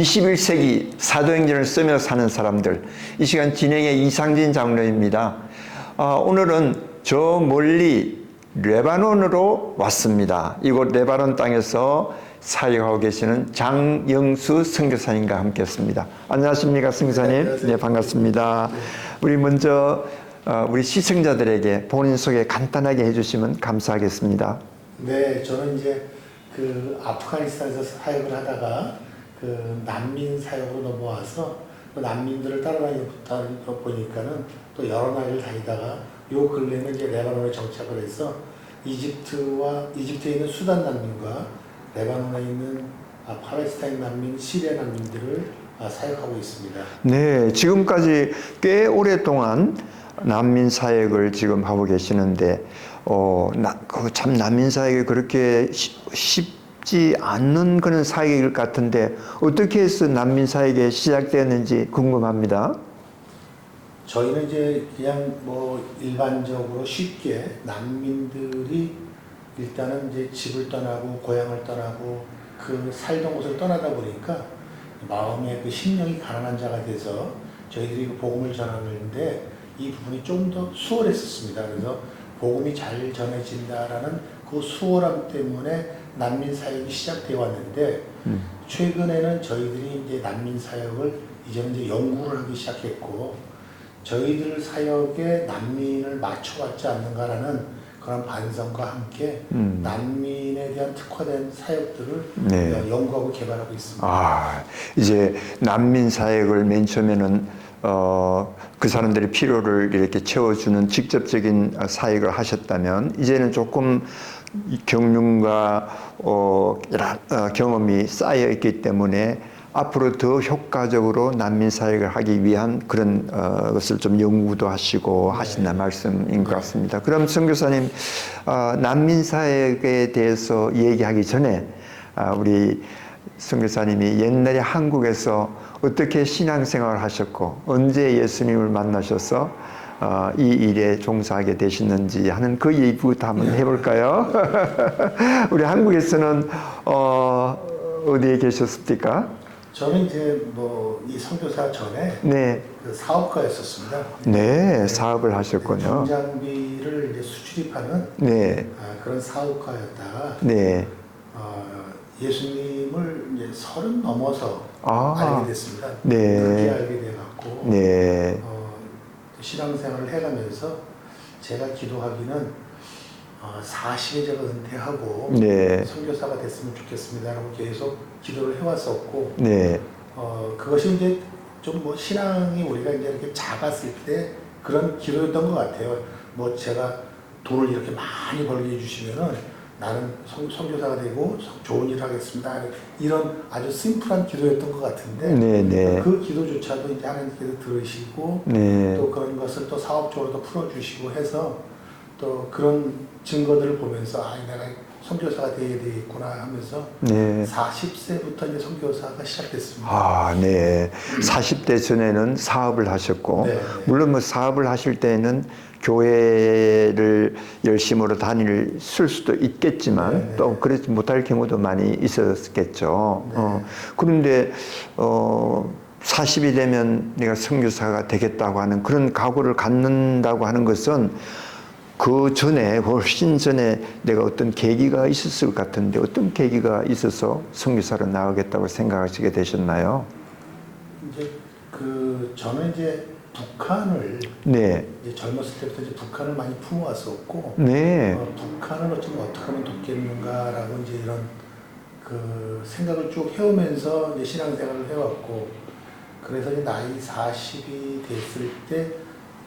21세기 사도행전을 쓰며 사는 사람들. 이 시간 진행의 이상진 장로입니다. 아, 오늘은 저 멀리 레바논으로 왔습니다. 이곳 레바논 땅에서 사역하고 계시는 장영수 선교사님과 함께했습니다. 안녕하십니까, 선교사님? 네, 반갑습니다. 우리 먼저 어, 우리 시청자들에게 본인 소개 간단하게 해주시면 감사하겠습니다. 네, 저는 이제 그 아프가니스탄에서 사역을 하다가 그 난민 사역으로 넘어와서 그 난민들을 따라다니다 보니까는 또 여러 나라를 다니다가 요 근래는 이제 레바논에 정착을 해서 이집트와 이집트에 있는 수단 난민과 레바논에 있는 아, 팔레스타인 난민, 시리아 난민들을 아, 사역하고 있습니다. 네, 지금까지 꽤 오랫동안 난민 사역을 지금 하고 계시는데, 어, 나, 그 참 난민 사역이 그렇게 쉬- 쉽 지 않는 그런 사역일 것 같은데, 어떻게 해서 난민 사역이 시작되었는지 궁금합니다. 저희는 이제 그냥 뭐 일반적으로 쉽게 난민들이 일단은 이제 집을 떠나고 고향을 떠나고 그 살던 곳을 떠나다 보니까 마음의 그 심령이 가난한 자가 돼서 저희들이 그 복음을 전하는데 이 부분이 좀 더 수월했었습니다. 그래서 복음이 잘 전해진다라는 그 수월함 때문에 난민 사역이 시작되어 왔는데 최근에는 저희들이 이제 난민 사역을 이제는 이제 연구를 하기 시작했고 저희들 사역에 난민을 맞춰왔지 않는가라는 그런 반성과 함께 음. 난민에 대한 특화된 사역들을 네. 어, 연구하고 개발하고 있습니다. 아, 이제 난민 사역을 맨 처음에는 어, 그 사람들의 필요를 이렇게 채워주는 직접적인 사역을 하셨다면 이제는 조금 이 경륜과 어, 어, 경험이 쌓여 있기 때문에 앞으로 더 효과적으로 난민 사역을 하기 위한 그런 어, 것을 좀 연구도 하시고 하신다 말씀인 것 같습니다. 그럼 선교사님 어, 난민 사역에 대해서 얘기하기 전에 아, 우리 선교사님이 옛날에 한국에서 어떻게 신앙생활을 하셨고 언제 예수님을 만나셔서 어, 이 일에 종사하게 되셨는지 하는 그 얘기부터 한번 해볼까요? 우리 한국에서는 어, 어디에 계셨습니까? 저는 이제 뭐 이 선교사 전에 네, 그 사업가였었습니다. 네 사업을 하셨군요. 중장비를 이제 수출입하는 네, 아, 그런 사업가였다가 네, 어, 예수님을 이제 서른 넘어서 아. 알게 됐습니다. 네. 그렇게 알게 돼갖고 네, 어, 신앙생활을 해가면서 제가 기도하기는 어, 40에 제가 은퇴하고 네. 선교사가 됐으면 좋겠습니다라고 계속 기도를 해왔었고 네, 어, 그것이 이제 좀 뭐 신앙이 우리가 이제 이렇게 작았을 때 그런 기도였던 것 같아요. 뭐 제가 돈을 이렇게 많이 벌게 해주시면은 나는 선, 선교사가 되고 좋은 일을 하겠습니다. 이런 아주 심플한 기도였던 것 같은데 네, 네, 그 기도조차도 이제 하나님께서 들으시고 네, 또 그런 것을 또 사업적으로도 풀어주시고 해서 또 그런 증거들을 보면서 아 내가 선교사가 되어야 되겠구나 하면서 네. 40세부터 이제 선교사가 시작됐습니다. 아, 네. 40대 전에는 사업을 하셨고, 네, 네. 물론 뭐 사업을 하실 때는 교회를 열심으로 다닐 쓸 수도 있겠지만 네, 네. 또 그렇지 못할 경우도 많이 있었겠죠. 네. 어, 그런데 어 40이 되면 내가 선교사가 되겠다고 하는 그런 각오를 갖는다고 하는 것은 그 전에 훨씬 전에 내가 어떤 계기가 있었을 것 같은데 어떤 계기가 있어서 선교사로 나가겠다고 생각하시게 되셨나요? 이제 그 저는 이제 북한을 네, 이제 젊었을 때부터 이제 북한을 많이 품어왔었고 네, 어, 북한을 어쩌면 어떻게 하면 돕겠는가라고 이제 이런 그 생각을 쭉 해오면서 이제 신앙생활을 해왔고 그래서 이제 나이 40이 됐을 때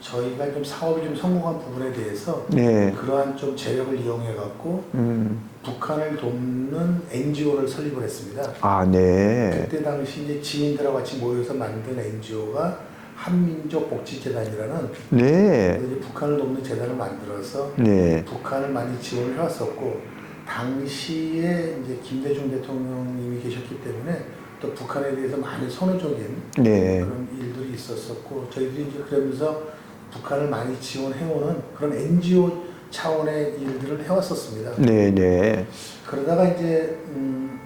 저희가 좀 사업이 좀 성공한 부분에 대해서 네, 그러한 좀 재력을 이용해 갖고 음, 북한을 돕는 NGO를 설립을 했습니다. 아, 네, 그때 당시 이제 지인들하고 같이 모여서 만든 NGO가 한민족 복지재단이라는 네, 북한을 돕는 재단을 만들어서 네, 북한을 많이 지원을 해왔었고 당시에 이제 김대중 대통령님이 계셨기 때문에 또 북한에 대해서 많이 선호적인 네, 그런 일들이 있었었고 저희들이 이제 그러면서 북한을 많이 지원해오는 그런 NGO 차원의 일들을 해왔었습니다. 네, 네, 그러다가 이제 음,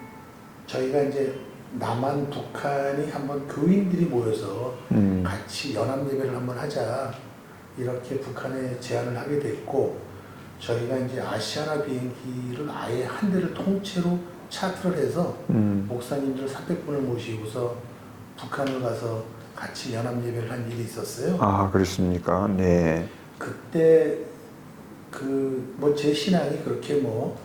저희가 이제 남한 북한이 한번 교인들이 모여서 음. 같이 연합 예배를 한번 하자 이렇게 북한에 제안을 하게 됐고 저희가 이제 아시아나 비행기를 아예 한 대를 통째로 차트를 해서 음. 목사님들 300분을 모시고서 북한을 가서 같이 연합 예배를 한 일이 있었어요. 아, 그렇습니까? 네. 그때 그 뭐 제 신앙이 그렇게 뭐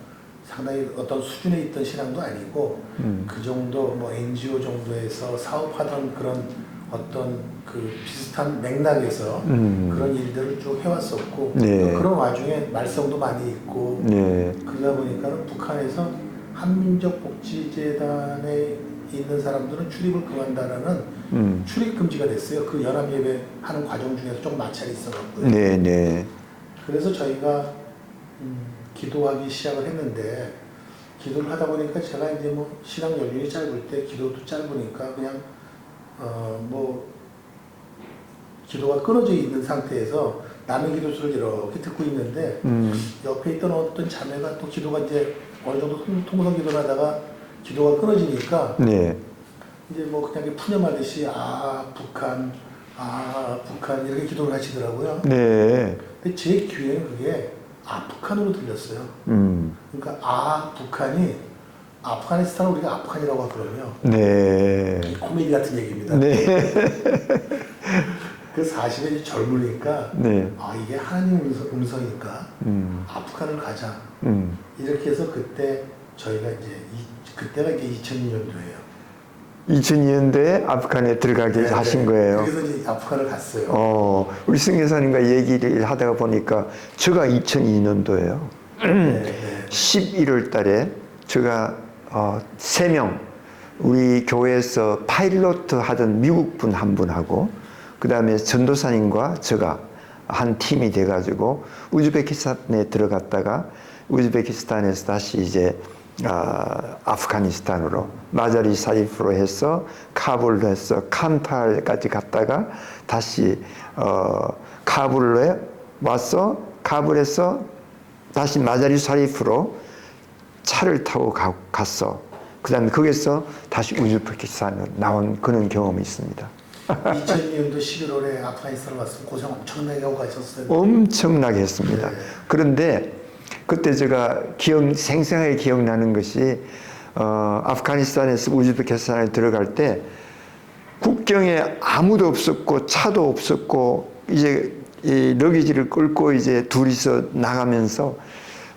상당히 어떤 수준에 있던 신앙도 아니고 음. 그 정도 뭐 NGO 정도에서 사업하던 그런 어떤 그 비슷한 맥락에서 음. 그런 일들을 쭉 해왔었고 네. 또 그런 와중에 말썽도 많이 있고 네. 그러다 보니까는 북한에서 한민족 복지재단에 있는 사람들은 출입을 금한다라는 음. 출입 금지가 됐어요. 그 연합 예배 하는 과정 중에서 좀 마찰이 있어갖고요. 네, 네. 그래서 저희가 음, 기도하기 시작을 했는데 기도를 하다 보니까 제가 이제 뭐 신앙 연륜이 짧을 때 기도도 짧으니까 그냥 어 뭐 기도가 끊어져 있는 상태에서 남의 기도수를 이렇게 듣고 있는데 음. 옆에 있던 어떤 자매가 또 기도가 이제 어느 정도 통- 통성 기도를 하다가 기도가 끊어지니까 네. 이제 뭐 그냥 푸념하듯이 아 북한 아 북한 이렇게 기도를 하시더라고요. 네. 근데 제 귀에는 그게 아 북한으로 들렸어요. 음. 그러니까 아 북한이 아프가니스탄을 우리가 아프간이라고 하거든요. 네. 코미디 같은 얘기입니다. 네. 그 40에 이제 젊으니까 네. 아 이게 하나님 음성, 음성 이니까 음. 아프간을 가자 음. 이렇게 해서 그때 저희가 이제 이, 그때가 이제 2002년도예요. 2002년도에 아프간에 들어가게 하신 거예요. 그래서 이제 아프간을 갔어요. 어, 우리 승교사님과 얘기를 하다가 보니까 제가 2002년도예요. 네, 네. 11월 달에 제가 어, 3명 우리 교회에서 파일로트 하던 미국 분 한 분하고 그 다음에 전도사님과 제가 한 팀이 돼가지고 우즈베키스탄에 들어갔다가 우즈베키스탄에서 다시 이제 아, 아프가니스탄으로 마자리 사이프로 해서 카불로 해서 칸탈까지 갔다가 다시 어, 카불로에 와서 카불에서 다시 마자리 사이프로 차를 타고 가, 갔어. 그 다음에 거기서 다시 우즈베키스탄으로 나온 그런 경험이 있습니다. 2002년도 11월에 아프가니스탄을 왔으면 고생 엄청나게 하고 가셨어요. 엄청나게 했습니다. 네. 그런데 그때 제가 기억, 생생하게 기억나는 것이 어, 아프가니스탄에서 우즈베키스탄에 들어갈 때 국경에 아무도 없었고 차도 없었고 이제 이 러기지를 끌고 이제 둘이서 나가면서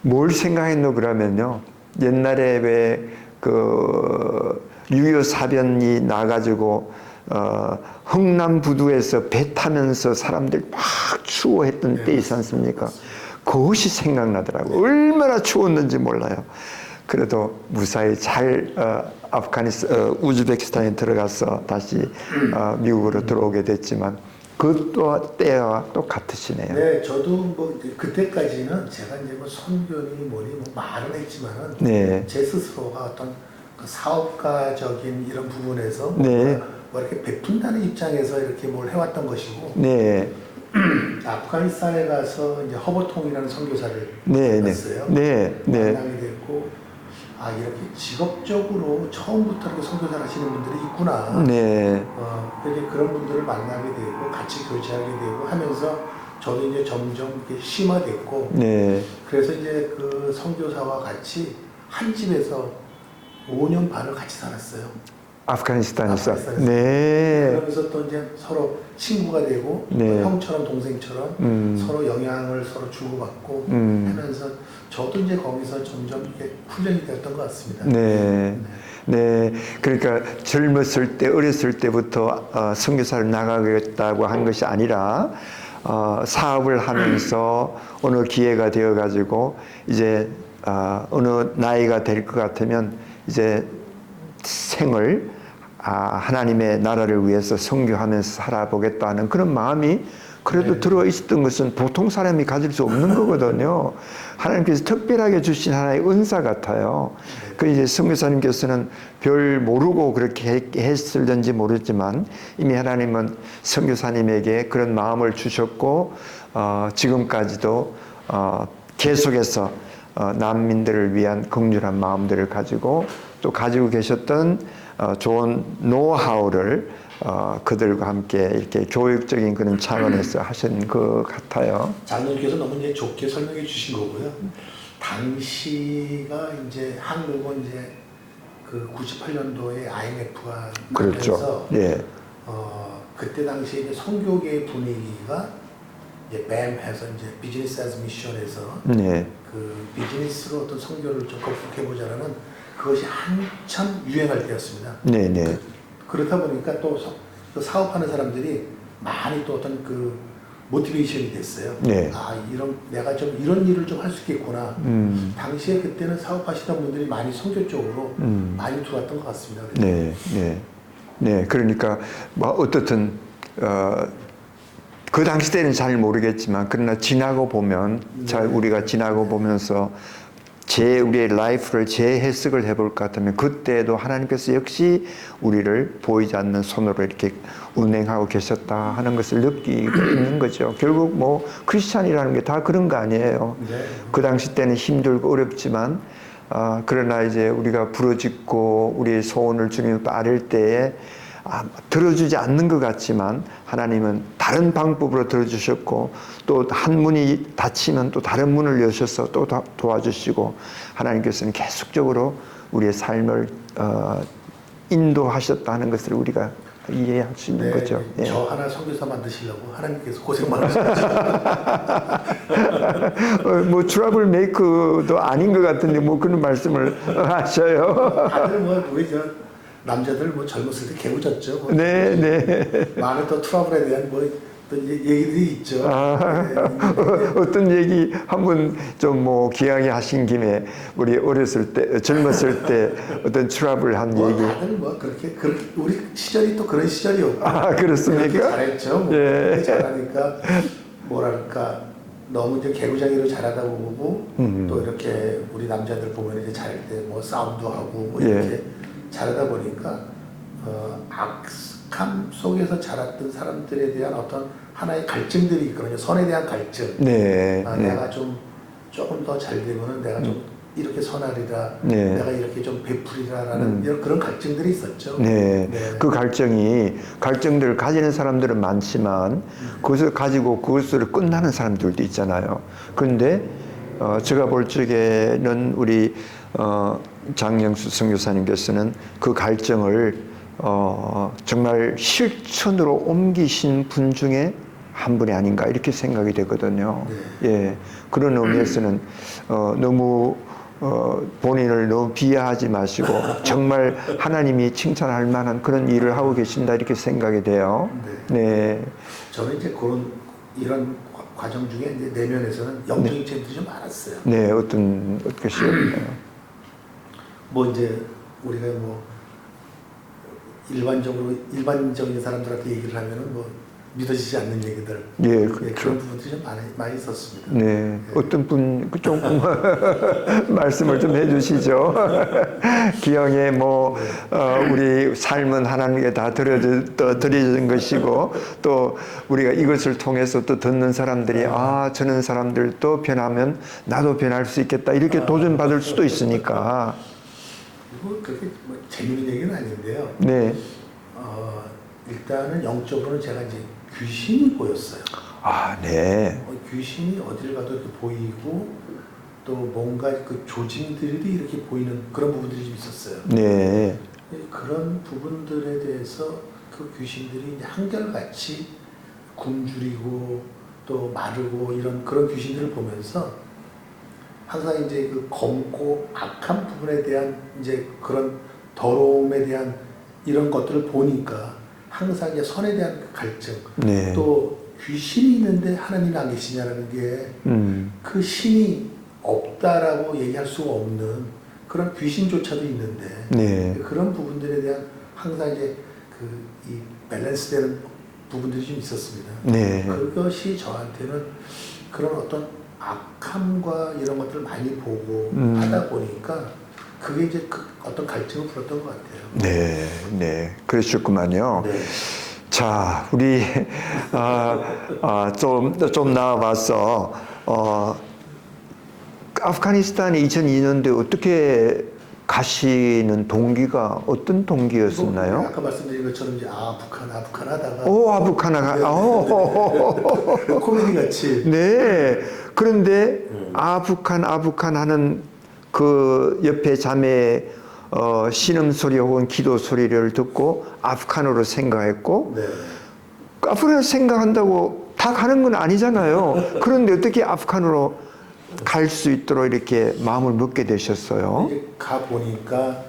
뭘 생각했노 그러면요 옛날에 왜그 6.25 사변이 나가지고 어, 흥남부두에서 배 타면서 사람들 막 추워했던 때 있지 않습니까? 그것이 생각나더라고. 얼마나 추웠는지 몰라요. 그래도 무사히 잘 어, 아프가니스 어, 우즈베키스탄에 들어가서 다시 어, 미국으로 들어오게 됐지만 그것도 때와 또 같으시네요. 네, 저도 뭐 그때까지는 제가 이제 뭐 선교니 뭐니 뭐 말은 했지만은 네. 제 스스로가 어떤 그 사업가적인 이런 부분에서 네. 뭐 이렇게 베푼다는 입장에서 이렇게 뭘 해왔던 것이고 네, 아프가니스탄에 가서 이제 허버통이라는 선교사를 네, 네, 만났어요. 네, 네, 만나게 됐고 아 이렇게 직업적으로 처음부터 이렇게 선교사를 하시는 분들이 있구나. 네, 어, 이렇게 그런 분들을 만나게 되고 같이 교제하게 되고 하면서 저도 이제 점점 이렇게 심화됐고 네, 그래서 이제 그 선교사와 같이 한 집에서 5년 반을 같이 살았어요. 아프가니스탄에서. 아프가니스탄에서. 네, 그러면서 또 이제 서로 친구가 되고 네. 형처럼 동생처럼 음. 서로 영향을 서로 주고받고 음. 하면서 저도 이제 거기서 점점 이렇게 훈련이 되었던 것 같습니다. 네. 네, 그러니까 젊었을 때, 어렸을 때부터 어, 선교사를 나가겠다고 한 것이 아니라 어, 사업을 하면서 어느 기회가 되어 가지고 이제 어, 어느 나이가 될 것 같으면 이제 생을 아, 하나님의 나라를 위해서 선교하면서 살아보겠다는 그런 마음이 그래도 네. 들어 있었던 것은 보통 사람이 가질 수 없는 거거든요. 하나님께서 특별하게 주신 하나의 은사 같아요. 그 이제 선교사님께서는 별 모르고 그렇게 했- 했을는지 모르지만 이미 하나님은 선교사님에게 그런 마음을 주셨고 어, 지금까지도 어, 계속해서 어, 난민들을 위한 긍휼한 마음들을 가지고 또 가지고 계셨던 어, 좋은 노하우를 어, 그들과 함께 이렇게 교육적인 그런 차원에서 하신 것 같아요. 장로님께서 너무 이제 좋게 설명해 주신 거고요. 당시가 이제 한국은 이제 그 98년도에 IMF가 그렇죠. 예. 어, 그때 당시에 이제 선교계 분위기가 이제 뱀해서 이제 비즈니스 에즈 미션에서 네. 그 비즈니스로 어떤 선교를 좀 극복해 보자라는 그것이 한참 유행할 때였습니다. 네, 네. 그 렇다 보니까 또 서- 그 사업하는 사람들이 많이 또 어떤 그 모티베이션이 됐어요. 네. 아 이런 내가 좀 이런 일을 좀 할 수 있겠구나. 음. 당시에 그때는 사업하시던 분들이 많이 선교 쪽으로 음. 많이 들어왔던 것 같습니다. 네, 네, 네. 그러니까 뭐 어떻든 어, 그 당시 때는 잘 모르겠지만 그러나 지나고 보면 잘 우리가 지나고 보면서 제 우리의 라이프를 재해석을 해볼 것 같으면 그때도 하나님께서 역시 우리를 보이지 않는 손으로 이렇게 운행하고 계셨다 하는 것을 느끼고 있는 거죠. 결국 뭐 크리스찬이라는 게 다 그런 거 아니에요. 네. 그 당시 때는 힘들고 어렵지만 아, 그러나 이제 우리가 부러짓고 우리의 소원을 주님 따를 때에 아, 들어주지 않는 것 같지만 하나님은 다른 방법으로 들어주셨고 또 한 문이 닫히면 또 다른 문을 여셔서 또 다- 도와주시고 하나님께서는 계속적으로 우리의 삶을 어, 인도하셨다는 것을 우리가 이해할 수 있는 네, 거죠. 예. 저 하나 선교사 만드시려고 하나님께서 고생 많으셨죠. 어, 뭐 트러블 메이커도 아닌 것 같은데 뭐 그런 말씀을 하셔요. 다들 뭐 우리 저 남자들 뭐 젊었을 때 개구졌죠. 뭐 네, 네. 많은 또 트러블에 대한 뭐 어떤 얘- 얘기들이 있죠. 아, 네. 어떤 얘기 한번 좀 뭐 기왕에 하신 김에 우리 어렸을 때 젊었을 때 어떤 트러블 한 뭐 얘기. 다들 뭐 그렇게 그렇게 우리 시절이 또 그런 시절이었고 아, 그렇습니까? 잘했죠. 뭐 예. 잘하니까 뭐랄까 너무 이제 개구장이로 잘하다 보고 음. 또 이렇게 우리 남자들 보면 이제 잘할 때뭐 싸움도 하고 뭐 예. 이렇게 잘하다 보니까 어, 악함 속에서 자랐던 사람들에 대한 어떤 하나의 갈증들이 있거든요. 선에 대한 갈증. 네, 아, 네. 내가 좀 조금 더 잘 되면은 내가 좀 이렇게 선하리라, 네. 내가 이렇게 좀 베풀이라라는 음. 이런 그런 갈증들이 있었죠. 네, 네. 그 갈증이 갈증들을 가지는 사람들은 많지만 그것을 가지고 그것으로 끝나는 사람들도 있잖아요. 그런데 어, 제가 볼 적에는 우리 어, 장영수 선교사님께서는 그 갈증을 어, 정말 실천으로 옮기신 분 중에 한 분이 아닌가 이렇게 생각이 되거든요. 예, 그런 의미에서는 어, 너무 어, 본인을 너무 비하하지 마시고 정말 하나님이 칭찬할 만한 그런 일을 하고 계신다 이렇게 생각이 돼요. 네, 저는 이제 그런 이런 과- 과정 중에 이제 내면에서는 영적인 체험들이 좀 많았어요. 네, 어떤 것이었나요? 뭐 이제 우리가 뭐 일반적으로 일반적인 사람들한테 얘기를 하면은 뭐 믿어지지 않는 얘기들 예, 예, 그렇죠. 그런 부분들이 좀 많이 많이 있었습니다. 네, 어떤 분, 그 조금 말씀을 좀 해주시죠. 기왕에 뭐, 어, 우리 삶은 하나님께 다 드려진 것이고, 또 우리가 이것을 통해서 또 듣는 사람들이, 아, 저는 사람들도 변하면 나도 변할 수 있겠다. 이렇게 도전 받을 수도 있으니까. 그리고 그렇게 뭐 재밌는 얘기는 아닌데요. 네. 어, 일단은 영적으로는 제가 이제 귀신이 보였어요. 아, 네. 어, 귀신이 어디를 가도 이렇게 보이고 또 뭔가 그 조짐들이 이렇게 보이는 그런 부분들이 좀 있었어요. 네. 그런 부분들에 대해서 그 귀신들이 이제 한결같이 굶주리고 또 마르고 이런 그런 귀신들을 보면서 항상 이제 그 검고 악한 부분에 대한 이제 그런 더러움에 대한 이런 것들을 보니까 항상 이제 선에 대한 그 갈증 네. 또 귀신이 있는데 하나님이 안 계시냐라는 게 음, 그 신이 없다라고 얘기할 수가 없는 그런 귀신조차도 있는데 네. 그런 부분들에 대한 항상 이제 그 이 밸런스되는 부분들이 좀 있었습니다. 네. 그것이 저한테는 그런 어떤 악함과 이런 것들을 많이 보고 음. 하다 보니까 그게 이제 그 어떤 갈증을 풀었던 것 같아요. 네. 네. 그러셨구만요. 네. 자, 우리 아, 아, 좀, 좀 나와봐서 어, 아프가니스탄이 2002년도에 어떻게 가시는 동기가 어떤 동기였었나요? 아까 말씀드린 것처럼 이제 아 북한 아 북한 하다가 오 아부카나가 오, 코미디 같이 네 그런데 아북한 아북한 하는 그 옆에 자매 어, 신음 소리 혹은 기도 소리를 듣고 아프간으로 생각했고 네. 아프간을 생각한다고 다 가는 건 아니잖아요. 그런데 어떻게 아프간으로 갈 수 있도록 이렇게 마음을 먹게 되셨어요? 가 보니까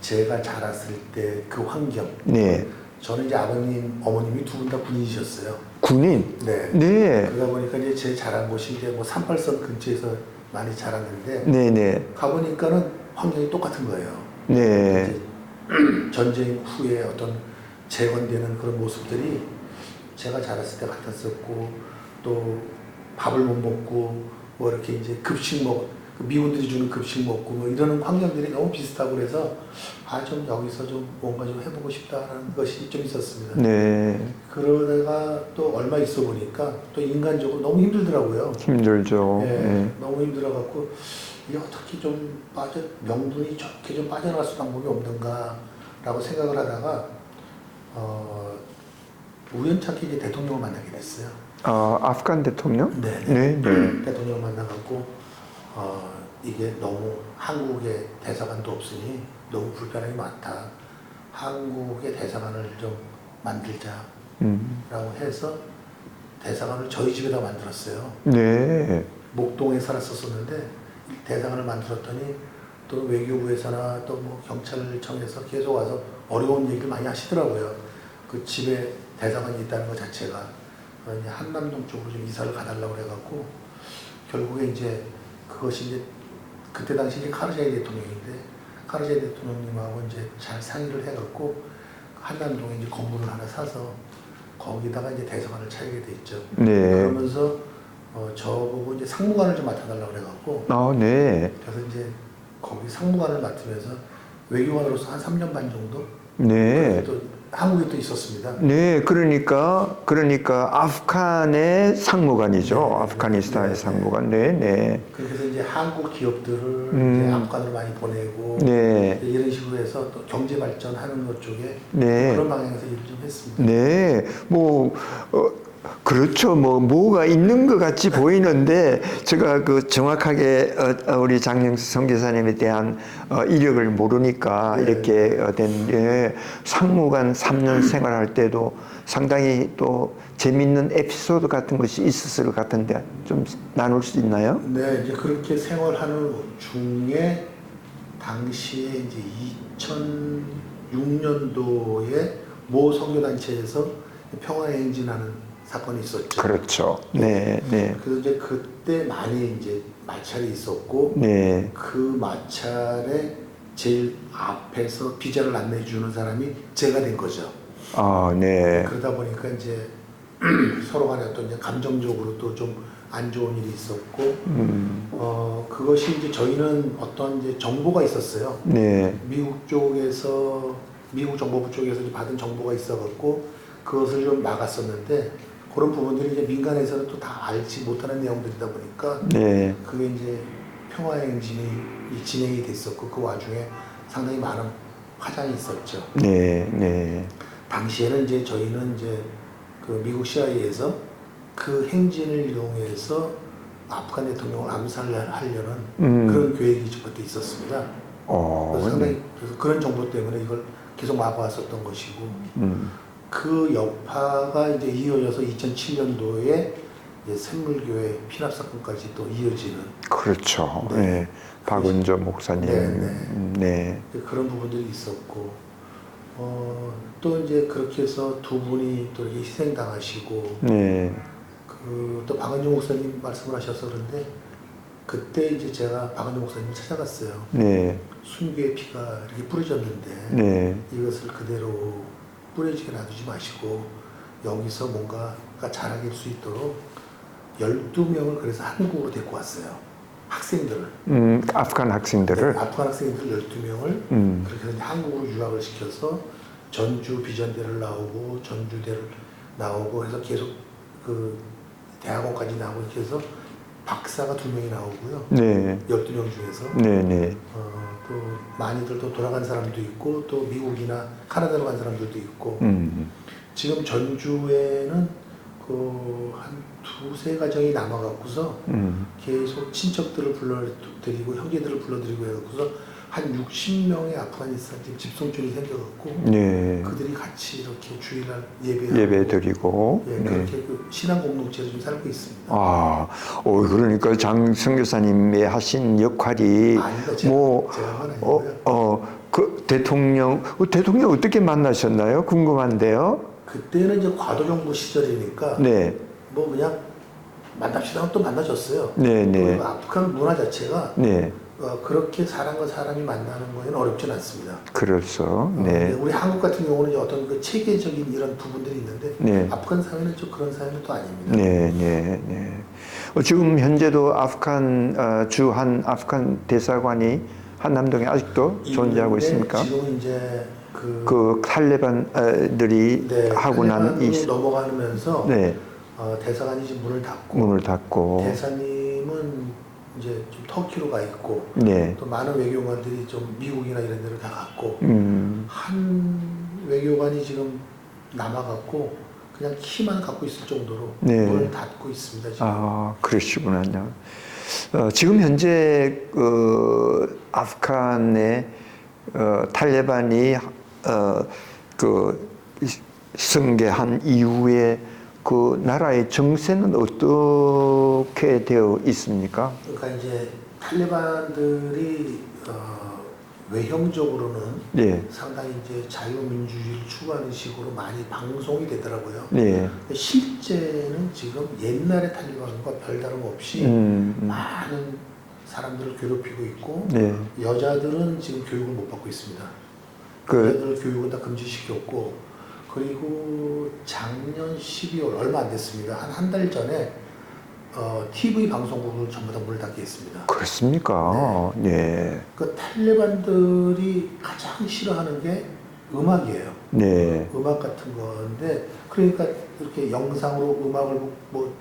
제가 자랐을 때 그 환경 네, 저는 이제 아버님 어머님이 두 분 다 군인이셨어요. 군인. 네. 네, 그러다 보니까 이제 제 자란 곳이 이제 뭐 38선 근처에서 많이 자랐는데 네, 네, 가 보니까는 환경이 똑같은 거예요. 네, 이제 전쟁 후에 어떤 재건되는 그런 모습들이 제가 자랐을 때 같았었고 또 밥을 못 먹고 뭐 이렇게 이제 급식 먹그 미군들이 주는 급식 먹고 뭐 이러는 환경들이 너무 비슷하고 그래서 아 좀 여기서 좀 뭔가 좀 해보고 싶다라는 것이 좀 있었습니다. 네. 그러다가 또 얼마 있어 보니까 또 인간적으로 너무 힘들더라고요. 힘들죠. 예, 네. 너무 힘들어갖고 이게 어떻게 좀 빠져 명분이 좋게 좀 빠져나갈 수 방법이 없는가라고 생각을 하다가 어, 우연찮게 이제 대통령을 만나게 됐어요. 아, 아프간 대통령? 네, 네, 네. 대통령을 만나갖고 어, 이게 너무 한국에 대사관도 없으니 너무 불편함이 많다. 한국의 대사관을 좀 만들자라고 음. 해서 대사관을 저희 집에다 만들었어요. 네. 목동에 살았었었는데 대사관을 만들었더니 또 외교부에서나 또 뭐 경찰청에서 계속 와서 어려운 얘기를 많이 하시더라고요. 그 집에 대사관이 있다는 것 자체가 이제 한남동 쪽으로 좀 이사를 가달라고 그래갖고 결국에 이제 그것이 이제 그때 당시 이제 카르자이 대통령인데 카르자이 대통령님하고 이제 잘 상의를 해갖고 한남동에 이제 건물을 하나 사서 거기다가 이제 대사관을 차리게 됐죠. 네. 그러면서 어, 저보고 이제 상무관을 좀 맡아달라고 그래갖고 아, 네. 그래서 이제 거기 상무관을 맡으면서 외교관으로서 한 3년 반 정도 네. 또 한국에 또 있었습니다. 네, 그러니까 그러니까 아프간의 상무관이죠. 네. 아프가니스탄의 네. 상무관. 네, 네. 그래서 이제 한국 기업들을 음. 이제 아프간으로 많이 보내고 네. 이런 식으로 해서 또 경제 발전하는 것 쪽에 네. 그런 방향에서 일을 좀 했습니다. 네. 뭐 어, 그렇죠. 뭐 뭐가 있는 것 같이 보이는데 제가 그 정확하게 어, 어, 우리 장영수 선교사님에 대한 어, 이력을 모르니까 네. 이렇게 어, 된 예, 상무관 3년 생활할 때도 상당히 또 재밌는 에피소드 같은 것이 있었을 것 같은데 좀 나눌 수 있나요? 네, 이제 그렇게 생활하는 중에 당시에 이제 2006년도에 모 선교단체에서 평화행진하는 사건이 있었죠. 그렇죠. 네, 네, 그래서 이제 그때 많이 이제 마찰이 있었고 네, 그 마찰에 제일 앞에서 비자를 안내주는 사람이 제가 된 거죠. 아, 네, 그러다 보니까 이제 서로 간에 어떤 이제 감정적으로 또 좀 안 좋은 일이 있었고 음, 어 그것이 이제 저희는 어떤 이제 정보가 있었어요. 네, 미국 쪽에서 미국 정보부 쪽에서 이제 받은 정보가 있어갖고 그것을 좀 막았었는데 그런 부분들이 이제 민간에서는 또 다 알지 못하는 내용들이다 보니까 네, 그게 이제 평화행진이 이 진행이 됐었고 그 와중에 상당히 많은 화장이 있었죠. 네, 네, 당시에는 이제 저희는 이제 그 미국 CIA에서 그 행진을 이용해서 아프간 대통령을 암살하려는 음. 그런 계획이 그때 있었습니다. 어, 그래서 상당히 그래서 그런 정보 때문에 이걸 계속 막아왔었던 것이고 음, 그 여파가 이제 이어져서 2007년도에 이제 샘물교회 피납 사건까지 또 이어지는 그렇죠. 네. 네. 박은조 목사님. 네, 네. 음, 네. 그런 부분들이 있었고 어, 또 이제 그렇게 해서 두 분이 또 이렇게 희생당하시고 네. 그 또 박은주 목사님 말씀을 하셔서 그런데 그때 이제 제가 박은주 목사님을 찾아갔어요. 네. 순교의 피가 이렇게 뿌려졌는데 네. 이것을 그대로 뿌려지게 놔두지 마시고 여기서 뭔가가 자라길 수 있도록 12명을 그래서 한국으로 데리고 왔어요. 학생들을. 음, 아프간 학생들을. 네, 아프간 학생들 12명을 음. 그렇게 해서 한국으로 유학을 시켜서 전주 비전대를 나오고 전주대를 나오고 해서 계속 그 대학원까지 나오고 이렇게 해서 박사가 두 명이 나오고요. 네. 12명 중에서 네, 네. 어, 또 많이들 또 돌아간 사람도 있고 또 미국이나 카나다로 간 사람들도 있고 음. 지금 전주에는 그 한 두세 가정이 남아갖고서 음. 계속 친척들을 불러드리고 형제들을 불러드리고 해갖고서 한 60명의 아프가니스탄 지금 집성촌이 생겨갖고 네. 그들이 같이 이렇게 주일날 예배하고 예배 드리고. 예, 네. 그렇게 그 신앙 공동체를 좀 살고 있습니다. 아, 어, 그러니까 장 선교사님의 하신 역할이 아니다, 제가- 뭐, 제가 한 어. 어, 그 대통령, 어, 대통령 어떻게 만나셨나요? 궁금한데요. 그때는 이제 과도 정부 시절이니까 네, 뭐 그냥 만납시다 하고 또 만나줬어요. 네, 네, 그리고 아프간 문화 자체가 네, 어, 그렇게 사람과 사람이 만나는 거에는 어렵진 않습니다. 그렇소. 어, 네, 우리 한국 같은 경우는 어떤 그 체계적인 이런 부분들이 있는데 네. 아프간 사회는 좀 그런 사회는 또 아닙니다. 네, 네, 네. 어, 지금 현재도 아프간 어, 주한 아프간 대사관이 한남동에 아직도 존재하고 있는데 있습니까? 지금 이제 그, 그 탈레반들이 네, 하고 난 이, 넘어가면서 네, 어, 대사관이 지금 문을 닫고 문을 닫고, 대사님은 이제 좀 터키로 가 있고 네, 또 많은 외교관들이 좀 미국이나 이런 데로 다 갔고 음, 한 외교관이 지금 남아갖고 그냥 키만 갖고 있을 정도로 네. 문을 닫고 있습니다. 지금. 아, 그러시구나요. 어, 지금 현재 그 아프간의 어, 탈레반이 어, 그 승계한 이후에 그 나라의 정세는 어떻게 되어 있습니까? 그러니까 이제 탈레반들이 어, 외형적으로는 네, 상당히 이제 자유민주주의를 추구하는 식으로 많이 방송이 되더라고요. 네, 근데 실제는 지금 옛날의 탈레반과 별다름 없이 음, 음, 많은 사람들을 괴롭히고 있고 네, 여자들은 지금 교육을 못 받고 있습니다. 그, 여자들 교육은 다 금지시켰고 그리고 작년 12월 얼마 안 됐습니다. 한 한 달 전에 어, TV 방송국을 전부 다 문을 닫게 했습니다. 그렇습니까? 네, 그 탈레반들이 가장 싫어하는 게 음악이에요. 네, 음악 같은 건데 그러니까 이렇게 영상으로 음악을 뭐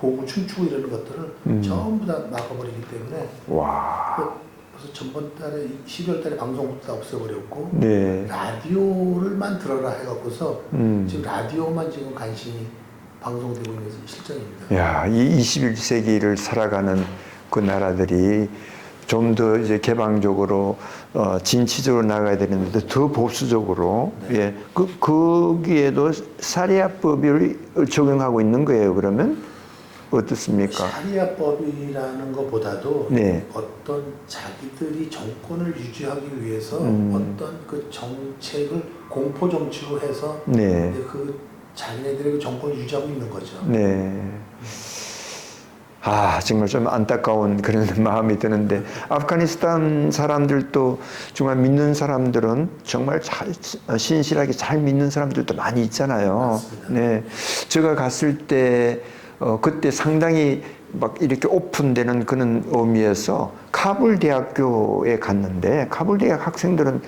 보고 춤추고 이러는 것들을 음. 전부 다 막아버리기 때문에 와, 그 래서 전번 달에 12월 달에 방송국도 다 없애버렸고 네, 라디오를만 들어라 해갖고서 음. 지금 라디오만 지금 간신히 방송되고 있는 실정입니다. 야, 이 21세기를 살아가는 그 나라들이 좀 더 이제 개방적으로 어, 진취적으로 나가야 되는데 더 보수적으로 네. 예, 그 거기에도 사리아법을 적용하고 있는 거예요. 그러면 어떻습니까? 샤리아법이라는 것보다도 네. 어떤 자기들이 정권을 유지하기 위해서 음. 어떤 그 정책을 공포 정치로 해서 네, 그 자기네들의 그 정권을 유지하고 있는 거죠. 네. 아, 정말 좀 안타까운 그런 마음이 드는데, 아프가니스탄 사람들도 정말 믿는 사람들은 정말 잘, 신실하게 잘 믿는 사람들도 많이 있잖아요. 맞습니다. 네. 제가 갔을 때, 어, 그때 상당히 막 이렇게 오픈되는 그런 의미에서 카불 대학교에 갔는데, 카불 대학 학생들은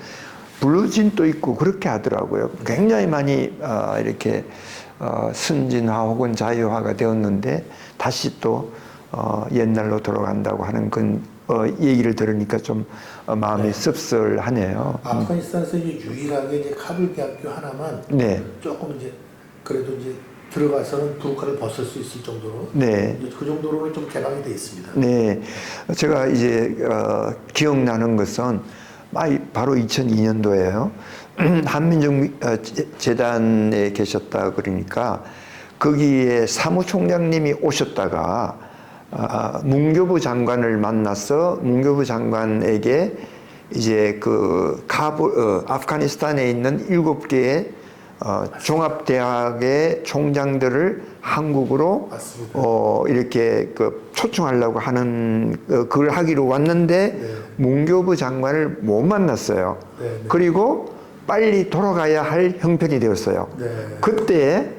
블루진도 있고 그렇게 하더라고요. 굉장히 많이 어, 이렇게 어, 순진화 혹은 자유화가 되었는데 다시 또 어, 옛날로 돌아간다고 하는 그 어, 얘기를 들으니까 좀 어, 마음이 네. 씁쓸하네요. 아프가니스탄에서 이제 유일하게 이제 카불 대학교 하나만 네, 조금 이제 그래도 이제 들어가서는 부르카를 벗을 수 있을 정도로 네. 그 정도로는 좀 개방이 돼 있습니다. 네, 제가 이제 어, 기억나는 것은 아, 바로 2002년도에요. 한민족 미- 어, 재- 재단에 계셨다 그러니까 거기에 사무총장님이 오셨다가 아, 문교부 장관을 만나서 문교부 장관에게 이제 그 카불 어, 아프가니스탄에 있는 일곱 개의 어, 종합대학의 총장들을 한국으로 맞습니다. 어, 이렇게 그 초청하려고 하는 어, 그걸 하기로 왔는데 네. 문교부 장관을 못 만났어요. 네, 네. 그리고 빨리 돌아가야 할 형편이 되었어요. 네. 그때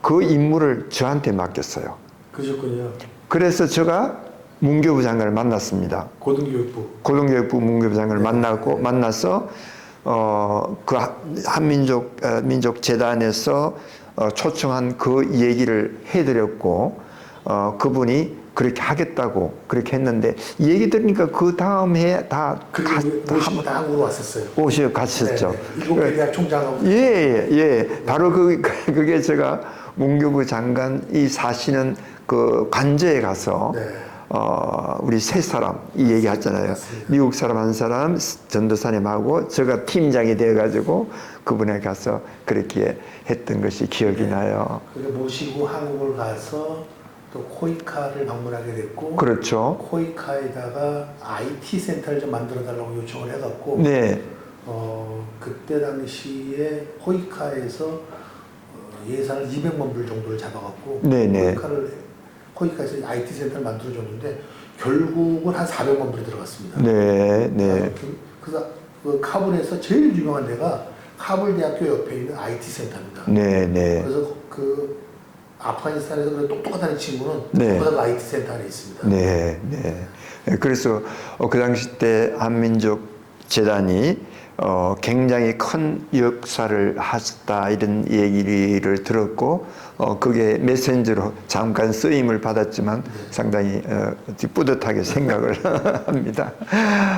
그 임무를 저한테 맡겼어요. 그러셨군요. 그래서 제가 문교부 장관을 만났습니다. 고등교육부. 고등교육부 문교부 장관을 네. 만나고 만나서 어 그 한민족 어, 민족 재단에서 어, 초청한 그 얘기를 해드렸고 어, 그분이 그렇게 하겠다고 그렇게 했는데 이 얘기 들으니까 그 다음 해에 다 그리고 가- 모시고 다 한국으로 왔었어요. 오셔 갔었죠. 일곱 개 대학 총장하고 예, 예, 예. 바로 그, 그게 제가 문교부 장관 이 사시는 그 관저에 가서 네. 어, 우리 세 사람 이 얘기 했잖아요. 맞습니다. 미국 사람 한 사람, 전도사님하고 제가 팀장이 돼가지고 그분에 가서 그렇게 했던 것이 기억이 나요. 그래 모시고 한국을 가서 또 코이카를 방문하게 됐고 그렇죠. 코이카에다가 IT 센터를 좀 만들어 달라고 요청을 해갖고 네, 어, 그때 당시에 코이카에서 어, 예산을 200만 불 정도를 잡아갖고 네네. 코이카를 코이카에서 IT 센터를 만들어줬는데 결국은 한 400만 불이 들어갔습니다. 네, 네. 그- 그래서 그 카불에서 제일 유명한 데가 카불 대학교 옆에 있는 IT 센터입니다. 네, 네. 그래서 그 아프가니스탄에서 그래 똑똑하다는 친구는 네. 그 IT 센터 안에 있습니다. 네, 네. 예, 그래서 어, 그 당시 때 한민족 재단이 어, 굉장히 큰 역사를 하셨다 이런 얘기를 들었고 어, 그게 메신저로 잠깐 쓰임을 받았지만 상당히 어, 뿌듯하게 생각을 합니다.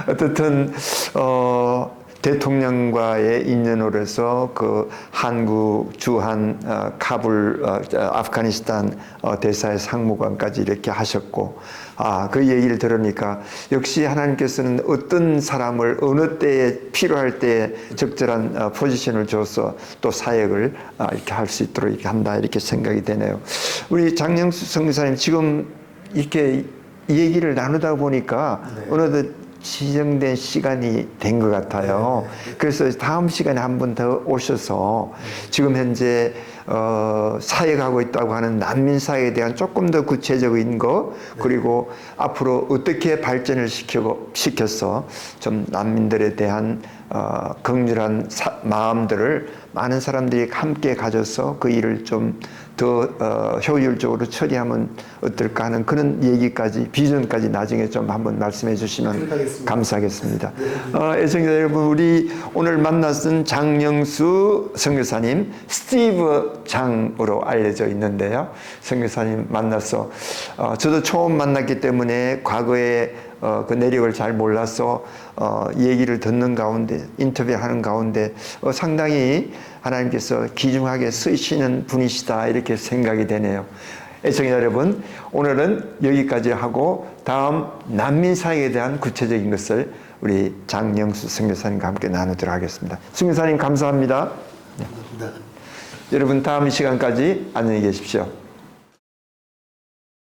어떻든 어, 대통령과의 인연으로서 그 한국 주한 어, 카불 어, 저, 아프가니스탄 어, 대사의 상무관까지 이렇게 하셨고 아 그 얘기를 들으니까 역시 하나님께서는 어떤 사람을 어느 때에 필요할 때에 적절한 어, 포지션을 줘서 또 사역을 아, 이렇게 할 수 있도록 이렇게 한다 이렇게 생각이 되네요. 우리 장영수 선교사님 지금 이렇게 이 얘기를 나누다 보니까 네. 어느덧 지정된 시간이 된 것 같아요. 그래서 다음 시간에 한 번 더 오셔서 지금 현재 어, 사역하고 있다고 하는 난민 사회에 대한 조금 더 구체적인 거 그리고 앞으로 어떻게 발전을 시키고 시켜서 좀 난민들에 대한 어, 긍휼한 사- 마음들을 많은 사람들이 함께 가져서 그 일을 좀더 어, 효율적으로 처리하면 어떨까 하는 그런 얘기까지 비전까지 나중에 좀 한번 말씀해 주시면 그렇게 하겠습니다. 감사하겠습니다. 어, 애청자 여러분, 우리 오늘 만났은 장영수 선교사님, 스티브 장으로 알려져 있는데요. 선교사님 만나서 어, 저도 처음 만났기 때문에 과거에 어, 그 내력을 잘 몰라서 어, 얘기를 듣는 가운데 인터뷰하는 가운데 어, 상당히 하나님께서 귀중하게 쓰시는 분이시다 이렇게 생각이 되네요. 애청자 여러분, 오늘은 여기까지 하고 다음 난민 사역에 대한 구체적인 것을 우리 장영수 선교사님과 함께 나누도록 하겠습니다. 선교사님 감사합니다. 네. 여러분 다음 시간까지 안녕히 계십시오.